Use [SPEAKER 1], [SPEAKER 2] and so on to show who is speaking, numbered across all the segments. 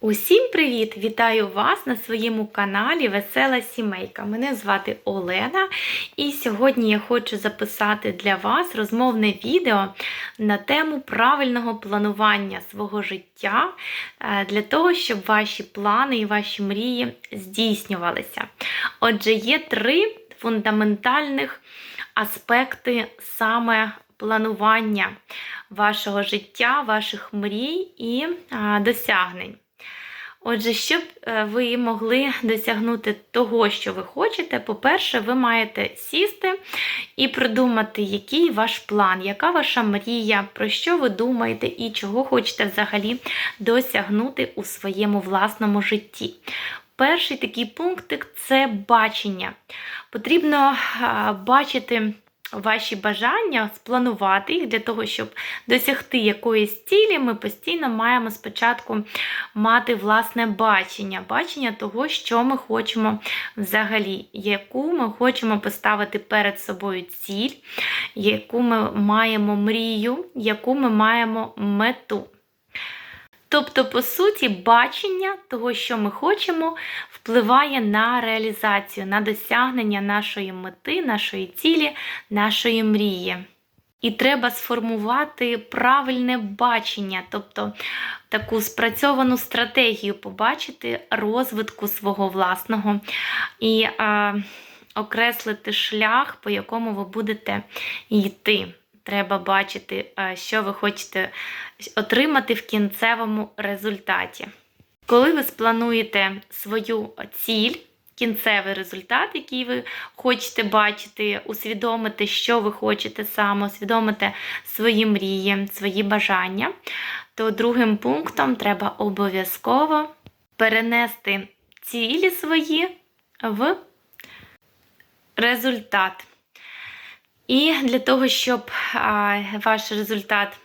[SPEAKER 1] Усім привіт! Вітаю вас на своєму каналі Весела Сімейка. Мене звати Олена, і сьогодні я хочу записати для вас розмовне відео на тему правильного планування свого життя е, для того, щоб ваші плани і ваші мрії здійснювалися. Отже, є три фундаментальних аспекти саме планування вашого життя, ваших мрій і досягнень. Отже, щоб е, ви могли досягнути того, що ви хочете, по-перше, ви маєте сісти і придумати, який ваш план, яка ваша мрія, про що ви думаєте і чого хочете взагалі досягнути у своєму власному житті. Перший такий пунктик це бачення. Потрібно бачити ваші бажання, спланувати їх для того, щоб досягти якоїсь цілі, ми постійно маємо спочатку мати власне бачення, бачення того, що ми хочемо взагалі, яку ми хочемо поставити перед собою ціль, яку ми маємо мрію, яку ми маємо мету. Тобто, по суті, бачення того, що ми хочемо, впливає на реалізацію, на досягнення нашої мети, нашої цілі, нашої мрії. І треба сформувати правильне бачення, тобто таку спрацьовану стратегію побачити розвитку свого власного і е, окреслити шлях, по якому ви будете йти. Треба бачити, що ви хочете отримати в кінцевому результаті. Коли ви сплануєте свою ціль, кінцевий результат, який ви хочете бачити, усвідомити, що ви хочете саме, усвідомити свої мрії, свої бажання, то другим пунктом треба обов'язково перенести цілі свої в результат. І для того, щоб ваш результат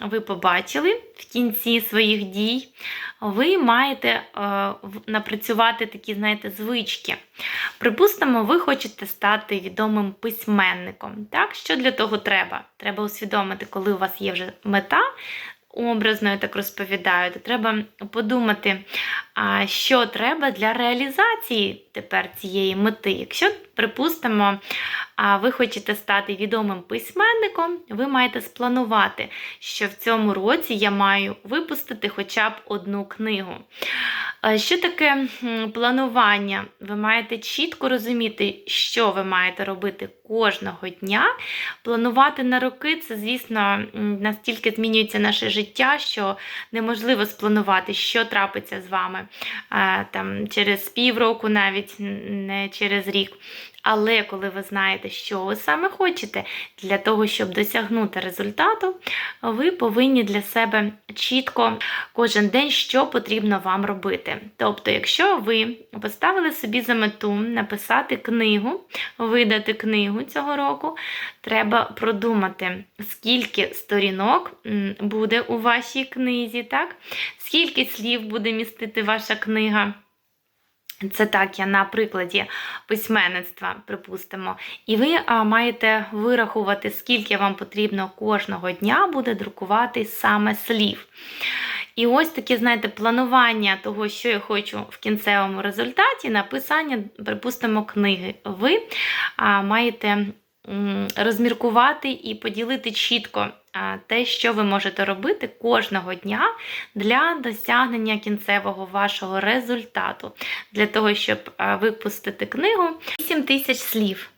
[SPEAKER 1] ви побачили в кінці своїх дій, ви маєте а, напрацювати такі, знаєте, звички. Припустимо, ви хочете стати відомим письменником. Так? Що для того треба? Треба усвідомити, коли у вас є вже мета. Образно, я так розповідаю, то треба подумати, що треба для реалізації тепер цієї мети. Якщо, припустимо, ви хочете стати відомим письменником, ви маєте спланувати, що в цьому році я маю випустити хоча б одну книгу. Що таке планування? Ви маєте чітко розуміти, що ви маєте робити кожного дня. Планувати на роки це, звісно, настільки змінюється наше життя, що неможливо спланувати, що трапиться з вами там, через півроку, навіть не через рік. Але коли ви знаєте, що ви саме хочете для того, щоб досягнути результату, ви повинні для себе чітко кожен день, що потрібно вам робити. Тобто, якщо ви поставили собі за мету написати книгу, видати книгу цього року, треба продумати, скільки сторінок буде у вашій книзі, так? скільки слів буде містити ваша книга. Це так, я на прикладі письменництва, припустимо. І ви а, маєте вирахувати, скільки вам потрібно кожного дня буде друкувати саме слів. І ось таке, знаєте, планування того, що я хочу в кінцевому результаті, написання, припустимо, книги. Ви а, маєте розміркувати і поділити чітко те, що ви можете робити кожного дня для досягнення кінцевого вашого результату, для того, щоб випустити книгу 8 тисяч слів.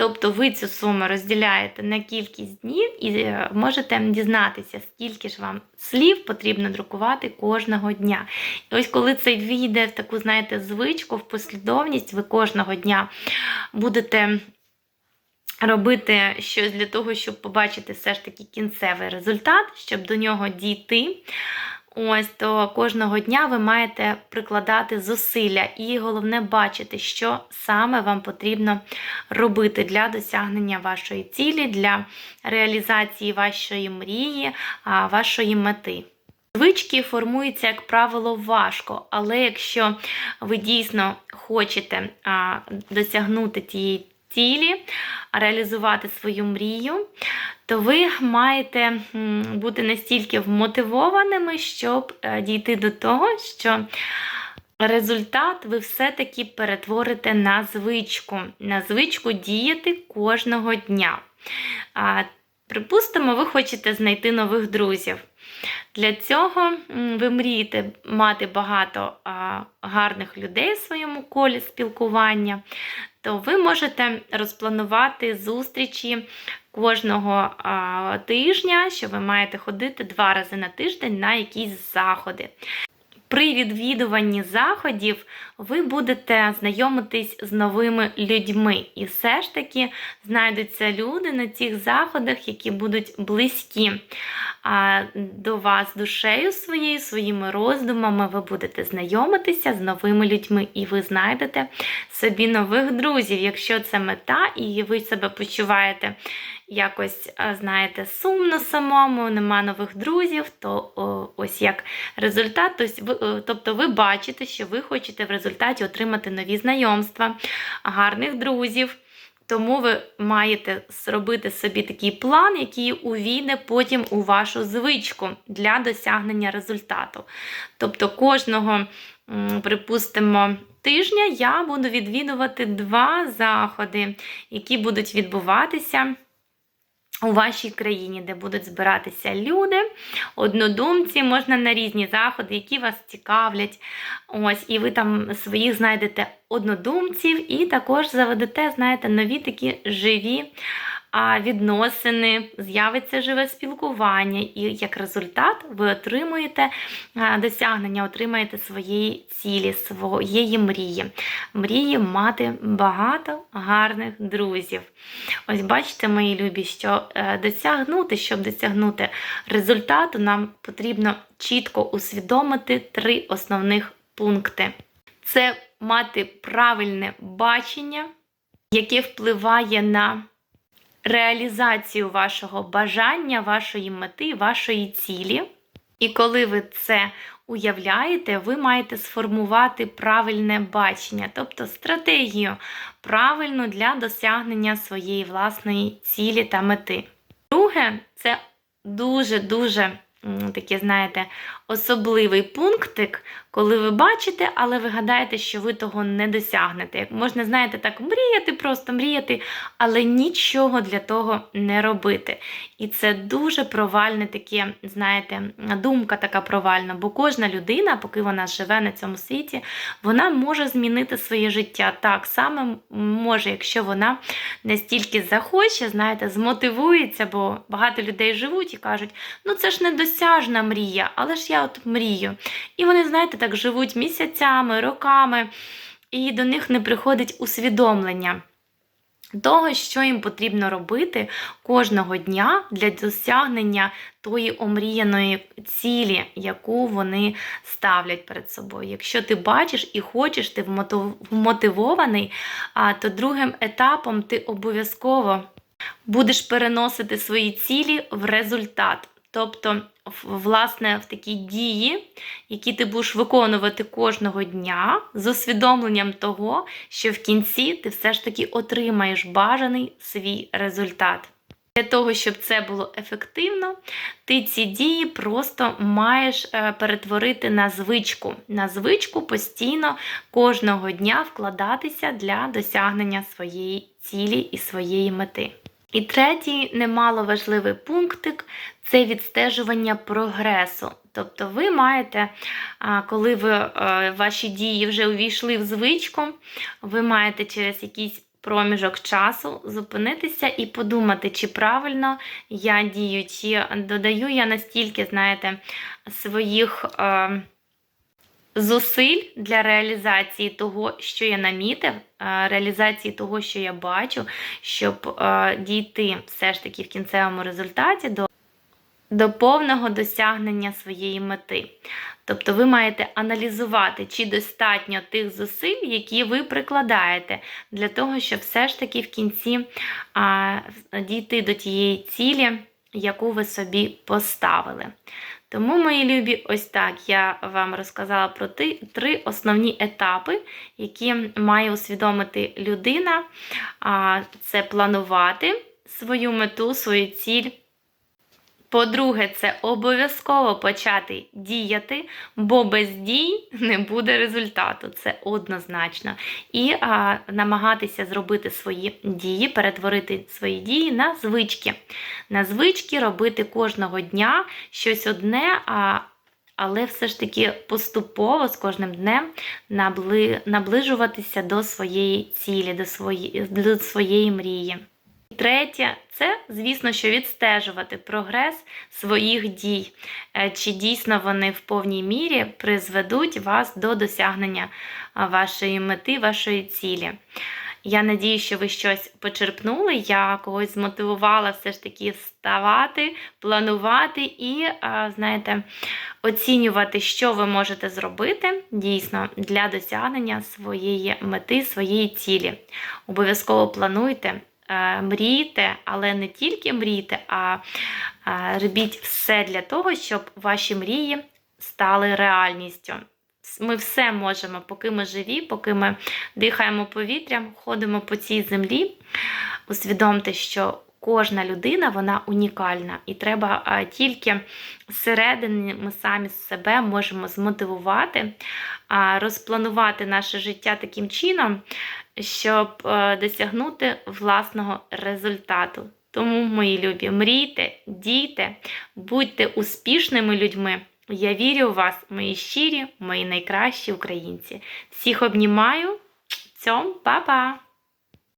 [SPEAKER 1] Тобто ви цю суму розділяєте на кількість днів і е, можете дізнатися, скільки ж вам слів потрібно друкувати кожного дня. І ось коли це війде в таку, знаєте, звичку, в послідовність, ви кожного дня будете робити щось для того, щоб побачити все ж таки кінцевий результат, щоб до нього дійти. Ось, то кожного дня ви маєте прикладати зусилля і головне бачити, що саме вам потрібно робити для досягнення вашої цілі, для реалізації вашої мрії, вашої мети. Звички формуються, як правило, важко, але якщо ви дійсно хочете досягнути тієї цілі, реалізувати свою мрію, то ви маєте бути настільки вмотивованими, щоб е, дійти до того, що результат ви все-таки перетворите на звичку, на звичку діяти кожного дня. Припустимо, ви хочете знайти нових друзів. Для цього ви мрієте мати багато гарних людей в своєму колі спілкування, то ви можете розпланувати зустрічі кожного тижня, що ви маєте ходити два рази на тиждень на якісь заходи. При відвідуванні заходів ви будете знайомитись з новими людьми, і все ж таки знайдуться люди на цих заходах, які будуть близькі а, до вас душею своєю, своїми роздумами. Ви будете знайомитися з новими людьми, і ви знайдете собі нових друзів. Якщо це мета, і ви себе почуваєте якось, знаєте, сумно самому, нема нових друзів, то ось як результат, е, тобто ви бачите, що ви хочете в результаті отримати нові знайомства, гарних друзів. Тому ви маєте зробити собі такий план, який увійде потім у вашу звичку для досягнення результату. Тобто кожного, припустимо, тижня я буду відвідувати два заходи, які будуть відбуватися у вашій країні, де будуть збиратися люди, однодумці, можна на різні заходи, які вас цікавлять. Ось, і ви там своїх знайдете однодумців, і також заведете, знаєте, нові такі живі відносини, з'явиться живе спілкування, і як результат ви отримуєте досягнення, отримаєте своєї цілі, своєї мрії. Мрії мати багато гарних друзів. Ось бачите, мої любі, що е, досягнути, щоб досягнути результату, нам потрібно чітко усвідомити три основних пункти. Це мати правильне бачення, яке впливає на реалізацію вашого бажання, вашої мети, вашої цілі. І коли ви це уявляєте, ви маєте сформувати правильне бачення, тобто стратегію правильну для досягнення своєї власної цілі та мети. Друге, це дуже-дуже такий, знаєте, особливий пунктик, коли ви бачите, але ви гадаєте, що ви того не досягнете. Як можна, знаєте, так мріяти, просто мріяти, але нічого для того не робити. І це дуже провальне таке, знаєте, думка така провальна, бо кожна людина, поки вона живе на цьому світі, вона може змінити своє життя. Так саме може, якщо вона настільки захоче, знаєте, змотивується, бо багато людей живуть і кажуть, ну це ж недосяжна мрія, але ж я от мрію. І вони, знаєте, так живуть місяцями, роками, і до них не приходить усвідомлення. Того, що їм потрібно робити кожного дня для досягнення тої омріяної цілі, яку вони ставлять перед собою. Якщо ти бачиш і хочеш, ти вмотивований, то другим етапом ти обов'язково будеш переносити свої цілі в результат. Тобто, власне, в такі дії, які ти будеш виконувати кожного дня з усвідомленням того, що в кінці ти все ж таки отримаєш бажаний свій результат. Для того, щоб це було ефективно, ти ці дії просто маєш е, перетворити на звичку. На звичку постійно кожного дня вкладатися для досягнення своєї цілі і своєї мети. І третій немало важливий пунктик це відстежування прогресу. Тобто ви маєте, коли ви, е, ваші дії вже увійшли в звичку, ви маєте через якийсь проміжок часу зупинитися і подумати, чи правильно я дію, чи додаю я настільки, знаєте, своїх. Е, Зусиль для реалізації того, що я намітив, е, реалізації того, що я бачу, щоб е, дійти все ж таки в кінцевому результаті до, до повного досягнення своєї мети. Тобто ви маєте аналізувати, чи достатньо тих зусиль, які ви прикладаєте, для того, щоб все ж таки в кінці а, дійти до тієї цілі, яку ви собі поставили. Тому, мої любі, ось так я вам розказала про ти- три основні етапи, які має усвідомити людина. А, Це планувати свою мету, свою ціль. По-друге, це обов'язково почати діяти, бо без дій не буде результату. Це однозначно. І а, намагатися зробити свої дії, перетворити свої дії на звички. На звички робити кожного дня щось одне, а, але все ж таки поступово з кожним днем набли, наближуватися до своєї цілі, до своєї, до своєї мрії. Третє, це, звісно, що відстежувати прогрес своїх дій, Е, чи дійсно вони в повній мірі призведуть вас до досягнення вашої мети, вашої цілі. Я надію, що ви щось почерпнули. Я когось змотивувала все ж таки вставати, планувати і, знаєте, оцінювати, що ви можете зробити дійсно для досягнення своєї мети, своєї цілі. Обов'язково плануйте. Е, Мрійте, але не тільки мрійте, а е, робіть все для того, щоб ваші мрії стали реальністю. Ми все можемо, поки ми живі, поки ми дихаємо повітрям, ходимо по цій землі. Усвідомте, що кожна людина вона унікальна, і треба тільки зсередини ми самі себе можемо змотивувати, розпланувати наше життя таким чином, щоб е, досягнути власного результату. Тому, мої любі, мрійте, дійте, будьте успішними людьми. Я вірю у вас, мої щирі, мої найкращі українці. Всіх обнімаю. Цьом, па-па!